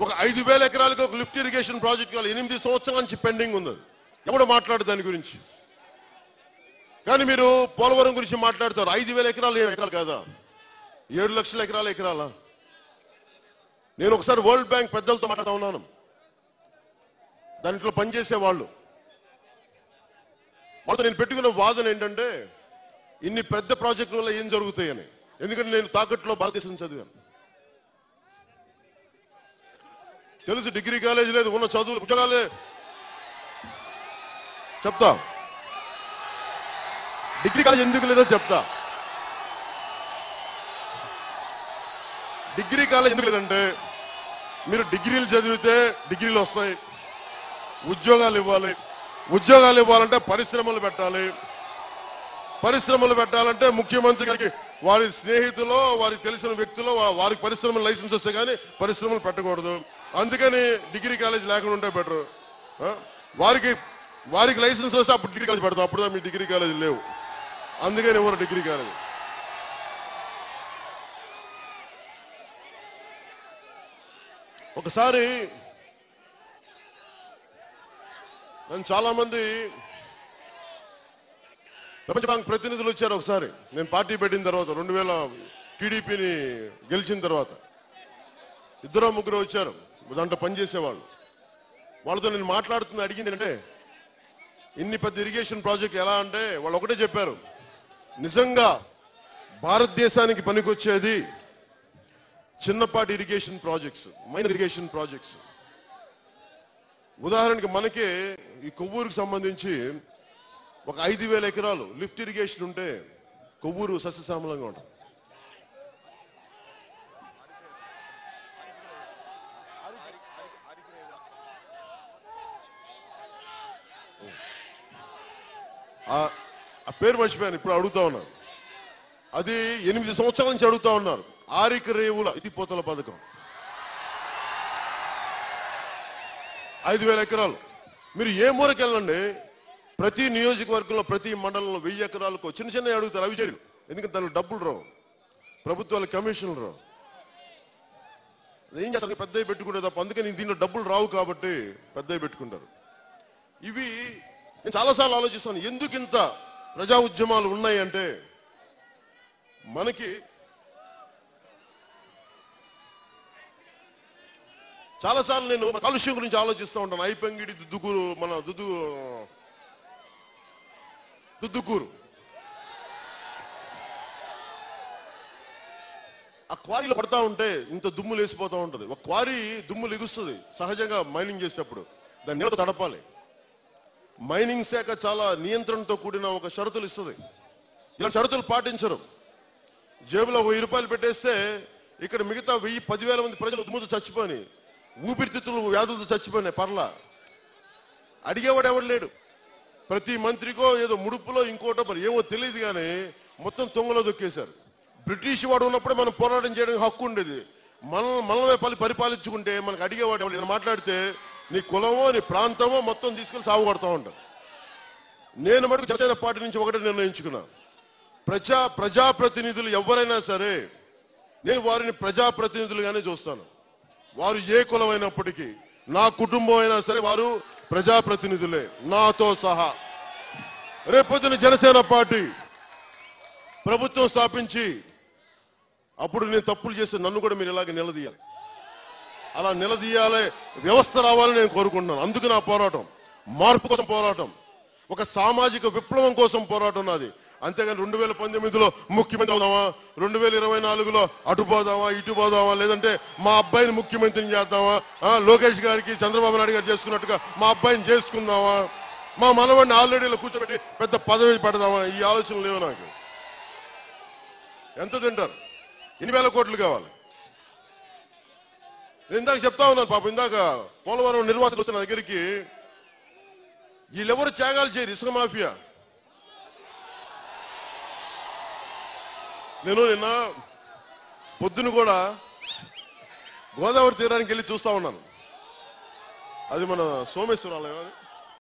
ఒక ఐదు వేల ఎకరాలకు ఒక లిఫ్ట్ ఇరిగేషన్ ప్రాజెక్ట్ కావాలి. ఎనిమిది సంవత్సరాల నుంచి పెండింగ్ ఉంది. అది. ఎవడు మాట్లాడు దాని గురించి? కానీ మీరు పోలవరం గురించి మాట్లాడతారు. ఐదు వేల ఎకరాలు ఏం ఎకరాలు కాదా? ఏడు లక్షల ఎకరాల ఎకరాలా? నేను ఒకసారి వరల్డ్ బ్యాంక్ పెద్దలతో మాట్లాడుతూ ఉన్నాను. దాంట్లో పనిచేసే వాళ్ళు. వాళ్ళతో నేను పెట్టుకున్న వాదన ఏంటంటే ఇన్ని పెద్ద ప్రాజెక్టుల వల్ల ఏం జరుగుతాయని. ఎందుకంటే నేను తాకట్లో భారతదేశం చదివాను. తెలుసు డిగ్రీ కాలేజ్ లేదు ఉన్న చదువు ఉద్యోగాలే చెప్తా. డిగ్రీ కాలేజ్ ఎందుకు లేదో చెప్తా. డిగ్రీ కాలేజ్ ఎందుకు లేదంటే మీరు డిగ్రీలు చదివితే డిగ్రీలు వస్తాయి. ఉద్యోగాలు ఇవ్వాలి. ఉద్యోగాలు ఇవ్వాలంటే పరిశ్రమలు పెట్టాలి. పరిశ్రమలు పెట్టాలంటే ముఖ్యమంత్రి గారికి వారి స్నేహితులో వారికి తెలిసిన వ్యక్తులు వారికి పరిశ్రమలు లైసెన్స్ వస్తే కానీ పరిశ్రమలు పెట్టకూడదు. అందుకని డిగ్రీ కాలేజ్ లేకుండా ఉంటే బెటర్ వారికి వారికి లైసెన్స్ వస్తే అప్పుడు డిగ్రీ కాలేజ్ పెడతాం. అప్పుడు మీ డిగ్రీ కాలేజ్ లేవు. అందుకని ఎవరు డిగ్రీ కాలేజ్? ఒకసారి నన్ను చాలామంది ప్రపంచ బ్యాంక్ ప్రతినిధులు వచ్చారు ఒకసారి. నేను పార్టీ పెట్టిన తర్వాత రెండు వేల టీడీపీని గెలిచిన తర్వాత. ఇద్దరు ముగ్గురు వచ్చారు. దాంట్లో పనిచేసేవాళ్ళు. వాళ్ళతో నేను మాట్లాడుతుంది అడిగింది అంటే ఇన్ని పెద్ద ఇరిగేషన్ ప్రాజెక్ట్ ఎలా అంటే వాళ్ళు ఒకటే చెప్పారు. నిజంగా భారతదేశానికి పనికొచ్చేది చిన్నపాటి irrigation projects minor irrigation projects ఉదాహరణకి మనకే ఈ కొవ్వూరుకు సంబంధించి ఒక ఐదు వేల ఎకరాలు లిఫ్ట్ ఇరిగేషన్ ఉంటే కొవ్వూరు సస్యశ్యామలంగా ఉంటుంది. ఆ- పేరు మర్చిపోయాను ఇప్పుడు అడుగుతా ఉన్నాను. అది ఎనిమిది సంవత్సరాల నుంచి అడుగుతా ఉన్నారు ఆరిక రేవుల ఇది పోతల పథకం. ఐదు వేల ఎకరాలు. మీరు ఏ మూరకి వెళ్ళండి ప్రతి నియోజకవర్గంలో ప్రతి మండలంలో వెయ్యి ఎకరాలకు చిన్న చిన్న అడుగుతారు అవి చేయరు ఎందుకంటే దానికి డబ్బులు రావు. ప్రభుత్వాల కమిషన్లు రావు. ఏం చేస్తారు? పెద్దవి పెట్టుకుంటే తప్ప అందుకని దీంట్లో డబ్బులు రావు కాబట్టి పెద్దవి పెట్టుకుంటారు. ఇవి నేను చాలాసార్లు ఆలోచిస్తాను ఎందుకు ఇంత ప్రజా ఉద్యమాలు ఉన్నాయంటే మనకి చాలాసార్లు నేను కాలుష్యం గురించి ఆలోచిస్తూ ఉంటాను. ఐపంగిడి దుద్దుకూరు మన దుద్దు దుద్దుకూరు. ఆ క్వారీలో పడతా ఉంటే ఇంత దుమ్ము లేసిపోతూ ఉంటుంది. ఒక క్వారీ దుమ్ము లెగుస్తుంది సహజంగా మైనింగ్ చేసేటప్పుడు. దాన్ని నీళ్ళతో తడపాలి? మైనింగ్ శాఖ చాలా నియంత్రణతో కూడిన ఒక షరతులు ఇస్తుంది. ఇలా షరతులు పాటించరు. జేబులో వెయ్యి రూపాయలు పెట్టేస్తే ఇక్కడ మిగతా వెయ్యి పదివేల మంది ప్రజలు ఉద్ముతు చచ్చిపోయి ఊపిరితిత్తులు వ్యాధులతో చచ్చిపోయినాయి పర్లా. అడిగేవాడు ఎవడు లేడు. ప్రతి మంత్రికో ఏదో ముడుపులో ఇంకోటో మరి ఏమో తెలియదు కానీ మొత్తం తొంగలో దొక్కేశారు. బ్రిటిష్ వాడు ఉన్నప్పుడే మనం పోరాటం చేయడానికి హక్కు ఉండేది. మన మనమే పలి పరిపాలించుకుంటే మనకు అడిగేవాడు ఎవరు మాట్లాడితే నీ కులమో నీ ప్రాంతమో మొత్తం తీసుకెళ్ళి సాగు కొడతా ఉంటాం. నేను మటుకు జనసేన పార్టీ నుంచి ఒకటే నిర్ణయించుకున్నా. ప్రజా ప్రజాప్రతినిధులు ఎవరైనా సరే నేను వారిని ప్రజాప్రతినిధులుగానే చూస్తాను. వారు ఏ కులమైనప్పటికీ నా కుటుంబం అయినా సరే వారు ప్రజాప్రతినిధులే నాతో సహా. రేపొద్దున జనసేన పార్టీ ప్రభుత్వం స్థాపించి అప్పుడు నేను తప్పులు చేస్తే నన్ను కూడా మీరు ఇలాగే నిలదీయాలి. అలా నిలదీయాలే వ్యవస్థ రావాలని నేను కోరుకుంటున్నాను. అందుకు నా పోరాటం. మార్పు కోసం పోరాటం. ఒక సామాజిక విప్లవం కోసం పోరాటం నాది. అంతేగాని రెండు వేల పంతొమ్మిదిలో ముఖ్యమంత్రి అవుదామా? రెండు వేల ఇరవై నాలుగులో అటు పోదామా? ఇటు పోదామా? లేదంటే మా అబ్బాయిని ముఖ్యమంత్రిని చేద్దామా? లోకేష్ గారికి చంద్రబాబు నాయుడు గారు చేసుకున్నట్టుగా మా అబ్బాయిని చేసుకుందామా? మా మనవాడిని ఆల్రెడీ కూర్చోబెట్టి పెద్ద పదవి పెడదామా? ఈ ఆలోచన లేవు నాకు. ఎంత తింటారు? ఎన్ని వేల కోట్లు కావాలి? నేను ఇందాక చెప్తా ఉన్నాను పాపం ఇందాక పోలవరం నిర్వాసులు వస్తున్న దగ్గరికి. వీళ్ళెవరు త్యాగాలు చేయరు ఇసుక మాఫియా. నేను నిన్న పొద్దున కూడా గోదావరి తీరానికి వెళ్ళి చూస్తా ఉన్నాను. అది మన సోమేశ్వరాలయం అది.